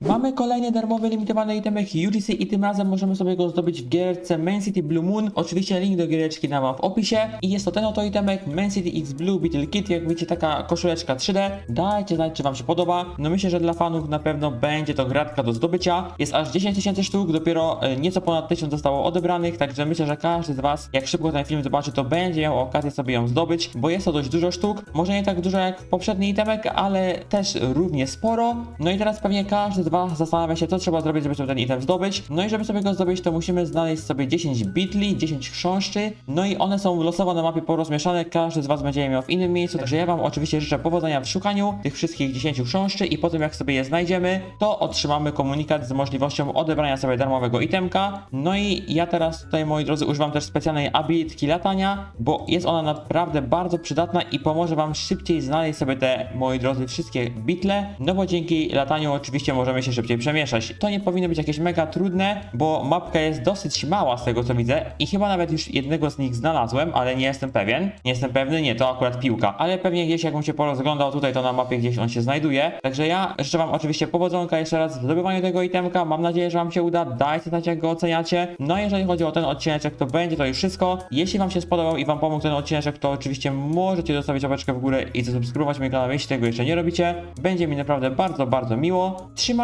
Mamy kolejny darmowy limitowany itemek UGC i tym razem możemy sobie go zdobyć w gierce Man City Blue Moon. Oczywiście link do giereczki dam wam w opisie. I jest to ten oto itemek Man City X Blue Beetle Kit, jak widzicie taka koszuleczka 3D. Dajcie znać czy wam się podoba. No myślę, że dla fanów na pewno będzie to gratka do zdobycia. Jest aż 10 tysięcy sztuk, dopiero e, nieco ponad 1000 zostało odebranych, także myślę, że każdy z was jak szybko ten film zobaczy to będzie miał okazję sobie ją zdobyć, bo jest to dość dużo sztuk. Może nie tak dużo jak poprzedni itemek, ale też równie sporo. No i teraz pewnie każdy z was zastanawia się, co trzeba zrobić, żeby sobie ten item zdobyć. No i żeby sobie go zdobyć, to musimy znaleźć sobie 10 bitli, 10 chrząszczy. No i one są losowo na mapie porozmieszane, każdy z was będzie je miał w innym miejscu. Także ja wam oczywiście życzę powodzenia w szukaniu tych wszystkich 10 chrząszczy i potem jak sobie je znajdziemy, to otrzymamy komunikat z możliwością odebrania sobie darmowego itemka. No i ja teraz tutaj, moi drodzy, używam też specjalnej abilitki latania, bo jest ona naprawdę bardzo przydatna i pomoże wam szybciej znaleźć sobie te, moi drodzy, wszystkie bitle, no bo dzięki lataniu oczywiście możemy się szybciej przemieszczać. To nie powinno być jakieś mega trudne, bo mapka jest dosyć mała z tego co widzę i chyba nawet już jednego z nich znalazłem, ale nie jestem pewien. Nie jestem pewny, nie, to akurat piłka, ale pewnie gdzieś jakbym się porozglądał tutaj, to na mapie gdzieś on się znajduje. Także ja życzę wam oczywiście powodzonka jeszcze raz w zdobywaniu tego itemka. Mam nadzieję, że wam się uda. Dajcie znać jak go oceniacie. No jeżeli chodzi o ten odcineczek, to będzie to już wszystko. Jeśli wam się spodobał i wam pomógł ten odcineczek, to oczywiście możecie zostawić łapeczkę w górę i zasubskrybować mój kanał, jeśli tego jeszcze nie robicie. Będzie mi naprawdę bardzo, bardzo miło. Trzymajcie